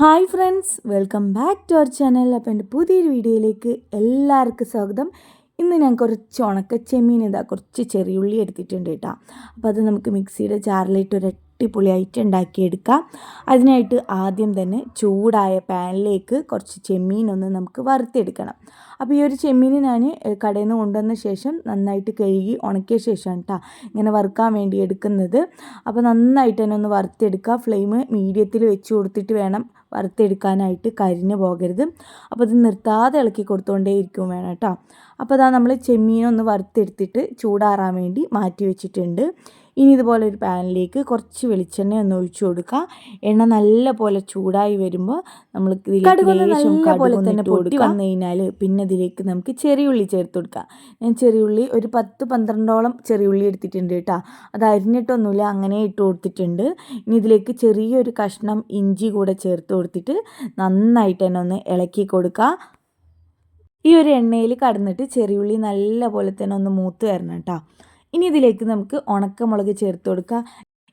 Hi friends welcome back to our channel. അപ്പോൾ എന്റെ പുതിയൊരു വീഡിയോയിലേക്ക് എല്ലാവർക്കും സ്വാഗതം. ഇന്ന് ഞാൻ കുറച്ച് ഉണക്ക ചെമ്മീൻ ഇതാ കുറച്ച് ചെറിയുള്ളി എടുത്തിട്ടുണ്ട് കേട്ടോ. അപ്പോൾ അത് നമുക്ക് മിക്സിയുടെ ജാറിലിട്ട് ഒരു അടിപൊളിയായിട്ട് ഉണ്ടാക്കിയെടുക്കാം. അതിനായിട്ട് ആദ്യം തന്നെ ചൂടായ പാനിലേക്ക് കുറച്ച് ചെമ്മീൻ ഒന്ന് നമുക്ക് വറുത്തെടുക്കണം. അപ്പോൾ ഈ ഒരു ചെമ്മീൻ ഞാൻ കടയിൽ നിന്ന് കൊണ്ടുവന്ന ശേഷം നന്നായിട്ട് കഴുകി ഉണക്കിയ ശേഷമാണ് കേട്ടോ ഇങ്ങനെ വറുക്കാൻ വേണ്ടി എടുക്കുന്നത്. അപ്പോൾ നന്നായിട്ട് തന്നെ ഒന്ന് വറുത്തെടുക്കുക. ഫ്ലെയിം മീഡിയത്തിൽ വെച്ച് കൊടുത്തിട്ട് വേണം വറുത്തെടുക്കാനായിട്ട് കരിഞ്ഞു പോകരുത്. അപ്പോൾ ഇത് നിർത്താതെ ഇളക്കി കൊടുത്തുകൊണ്ടേ ഇരിക്കും വേണം കേട്ടോ അപ്പോൾ അതാ നമ്മൾ ചെമ്മീനൊന്ന് വറുത്തെടുത്തിട്ട് ചൂടാറാൻ വേണ്ടി മാറ്റി വെച്ചിട്ടുണ്ട്. ഇനി ഇതുപോലെ ഒരു പാനിലേക്ക് കുറച്ച് വെളിച്ചെണ്ണ ഒന്ന് ഒഴിച്ചു കൊടുക്കുക. എണ്ണ നല്ല പോലെ ചൂടായി വരുമ്പോൾ നമ്മൾ നല്ല പോലെ തന്നെ പൊട്ടി വന്നു കഴിഞ്ഞാൽ പിന്നെ ഇതിലേക്ക് നമുക്ക് ചെറിയ ഉള്ളി ചേർത്ത് കൊടുക്കാം ഞാൻ ചെറിയ ഉള്ളി ഒരു പത്ത് പന്ത്രണ്ടോളം ചെറിയുള്ളി എടുത്തിട്ടുണ്ട് കേട്ടോ. അത് അരിഞ്ഞിട്ടൊന്നുമില്ല അങ്ങനെ ഇട്ട് കൊടുത്തിട്ടുണ്ട്. ഇനി ഇതിലേക്ക് ചെറിയൊരു കഷ്ണം ഇഞ്ചി കൂടെ ചേർത്ത് കൊടുത്തിട്ട് നന്നായിട്ട് തന്നെ ഒന്ന് ഇളക്കി കൊടുക്കുക. ഈ ഒരു എണ്ണയിൽ കടന്നിട്ട് ചെറിയുള്ളി നല്ല പോലെ തന്നെ ഒന്ന് മൂത്ത് വരണം കേട്ടോ. ഇനി ഇതിലേക്ക് നമുക്ക് ഉണക്കമുളക് ചേർത്ത് കൊടുക്കുക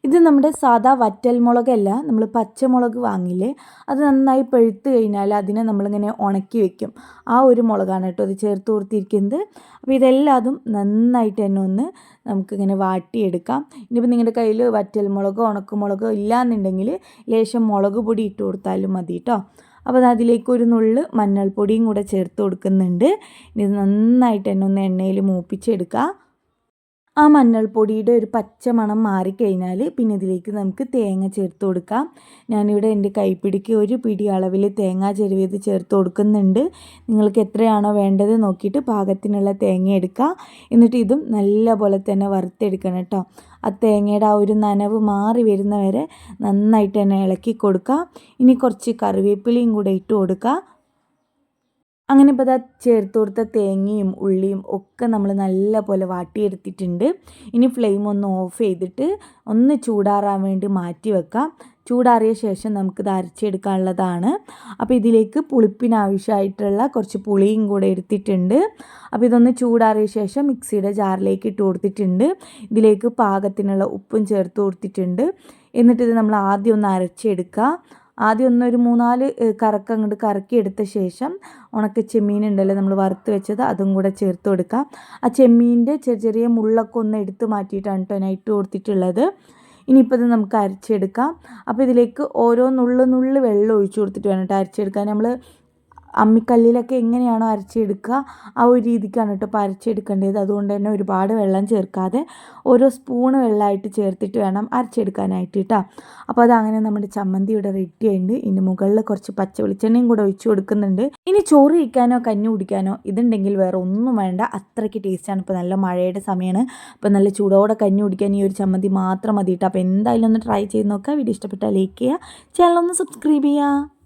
ഇത് നമ്മുടെ സാധാ വറ്റൽ മുളകല്ല നമ്മൾ പച്ചമുളക് വാങ്ങില്ലേ അത് നന്നായി പഴുത്ത് കഴിഞ്ഞാൽ അതിനെ നമ്മളിങ്ങനെ ഉണക്കി വെക്കും. ആ ഒരു മുളകാണ് കേട്ടോ അത് ചേർത്ത് കൊടുത്തിരിക്കുന്നത്. അപ്പോൾ ഇതെല്ലാതും നന്നായിട്ട് തന്നെ ഒന്ന് നമുക്കിങ്ങനെ വാട്ടിയെടുക്കാം. ഇനിയിപ്പോൾ നിങ്ങളുടെ കയ്യിൽ വറ്റൽ മുളകോ ഉണക്കമുളകോ ഇല്ലാന്നുണ്ടെങ്കിൽ ലേശം മുളക് പൊടി ഇട്ട് കൊടുത്താലും മതി കേട്ടോ. അപ്പോൾ അതിലേക്ക് ഒരു നുള്ള് മഞ്ഞൾപ്പൊടിയും കൂടെ ചേർത്ത് കൊടുക്കുന്നുണ്ട്. ഇത് നന്നായിട്ട് തന്നെ ഒന്ന് എണ്ണയിൽ മൂപ്പിച്ചെടുക്കുക ആ മഞ്ഞൾപ്പൊടിയുടെ ഒരു പച്ച മണം മാറിക്കഴിഞ്ഞാൽ പിന്നെ ഇതിലേക്ക് നമുക്ക് തേങ്ങ ചേർത്ത് കൊടുക്കാം. ഞാനിവിടെ എന്റെ കൈപ്പിടിക്ക് ഒരു പിടി അളവിൽ തേങ്ങ ചെരുവിയത് ചേർത്ത് കൊടുക്കുന്നുണ്ട്. നിങ്ങൾക്ക് എത്രയാണോ വേണ്ടത് നോക്കിയിട്ട് പാകത്തിനുള്ള തേങ്ങ എടുക്കുക. എന്നിട്ട് ഇതും നല്ല പോലെ തന്നെ വറുത്തെടുക്കണം കേട്ടോ. ആ തേങ്ങയുടെ ആ ഒരു നനവ് മാറി വരുന്നവരെ നന്നായിട്ട് തന്നെ ഇളക്കി കൊടുക്കുക. ഇനി കുറച്ച് കറിവേപ്പിലയും കൂടെ ഇട്ട് കൊടുക്കുക. അങ്ങനെ ഇപ്പോൾ അതാ ചേർത്ത് കൊടുത്ത തേങ്ങയും ഉള്ളിയും ഒക്കെ നമ്മൾ നല്ല പോലെ വാട്ടിയെടുത്തിട്ടുണ്ട്. ഇനി ഫ്ലെയിം ഒന്ന് ഓഫ് ചെയ്തിട്ട് ഒന്ന് ചൂടാറാൻ വേണ്ടി മാറ്റി വെക്കാം. ചൂടാറിയ ശേഷം നമുക്കിത് അരച്ചെടുക്കാനുള്ളതാണ്. അപ്പോൾ ഇതിലേക്ക് പുളിപ്പിനാവശ്യമായിട്ടുള്ള കുറച്ച് പുളിയും കൂടെ എടുത്തിട്ടുണ്ട്. അപ്പോൾ ഇതൊന്ന് ചൂടാറിയ ശേഷം മിക്സിയുടെ ജാറിലേക്ക് ഇട്ട് കൊടുത്തിട്ടുണ്ട്. ഇതിലേക്ക് പാകത്തിനുള്ള ഉപ്പും ചേർത്ത് കൊടുത്തിട്ടുണ്ട്. എന്നിട്ടിത് നമ്മൾ ആദ്യം ഒന്ന് അരച്ചെടുക്കുക. ആദ്യം ഒന്നൊരു മൂന്നാൽ കറക്ക അങ്ങോട്ട് കറക്കി എടുത്ത ശേഷം ഉണക്ക ചെമ്മീൻ ഉണ്ടല്ലോ നമ്മൾ വറുത്ത് വെച്ചത് അതും കൂടെ ചേർത്ത് കൊടുക്കാം. ആ ചെമ്മീന്റെ ചെറിയ ചെറിയ മുള്ളൊക്കെ ഒന്ന് എടുത്ത് മാറ്റിയിട്ടാണ് കേട്ടോ നൈറ്റ് കൊടുത്തിട്ടുള്ളത്. ഇനിയിപ്പോൾ ഇത് നമുക്ക് അരച്ചെടുക്കാം. അപ്പോൾ ഇതിലേക്ക് ഓരോ നുള്ളു നുള്ളു വെള്ളം ഒഴിച്ചു കൊടുത്തിട്ട് വേണം കേട്ടോ അരച്ചെടുക്കാൻ. നമ്മൾ അമ്മിക്കല്ലിലൊക്കെ എങ്ങനെയാണോ അരച്ചെടുക്കുക ആ ഒരു രീതിക്കാണ് കേട്ടോ ഇപ്പോൾ അരച്ചെടുക്കേണ്ടത്. അതുകൊണ്ട് തന്നെ ഒരുപാട് വെള്ളം ചേർക്കാതെ ഓരോ സ്പൂണ് വെള്ളമായിട്ട് ചേർത്തിട്ട് വേണം അരച്ചെടുക്കാനായിട്ട് കേട്ടോ. അപ്പോൾ അതങ്ങനെ നമ്മുടെ ചമ്മന്തി ഇവിടെ റെഡി ആയിട്ടുണ്ട്. ഇനി മുകളിൽ കുറച്ച് പച്ച വെളിച്ചെണ്ണയും കൂടെ ഒഴിച്ചു കൊടുക്കുന്നുണ്ട്. ഇനി ചോറ് കഴിക്കാനോ കഞ്ഞി കുടിക്കാനോ ഇതുണ്ടെങ്കിൽ വേറെ ഒന്നും വേണ്ട. അത്രയ്ക്ക് ടേസ്റ്റാണ് ഇപ്പോൾ നല്ല മഴയുടെ സമയമാണ്. അപ്പോൾ നല്ല ചൂടോടെ കഞ്ഞി കുടിക്കാൻ ഈ ഒരു ചമ്മന്തി മാത്രം മതി കേട്ടോ. അപ്പോൾ എന്തായാലും ഒന്ന് ട്രൈ ചെയ്ത് നോക്കുക. വീഡിയോ ഇഷ്ടപ്പെട്ടാൽ ലൈക്ക് ചെയ്യുക. ചാനൽ ഒന്ന് സബ്സ്ക്രൈബ് ചെയ്യുക.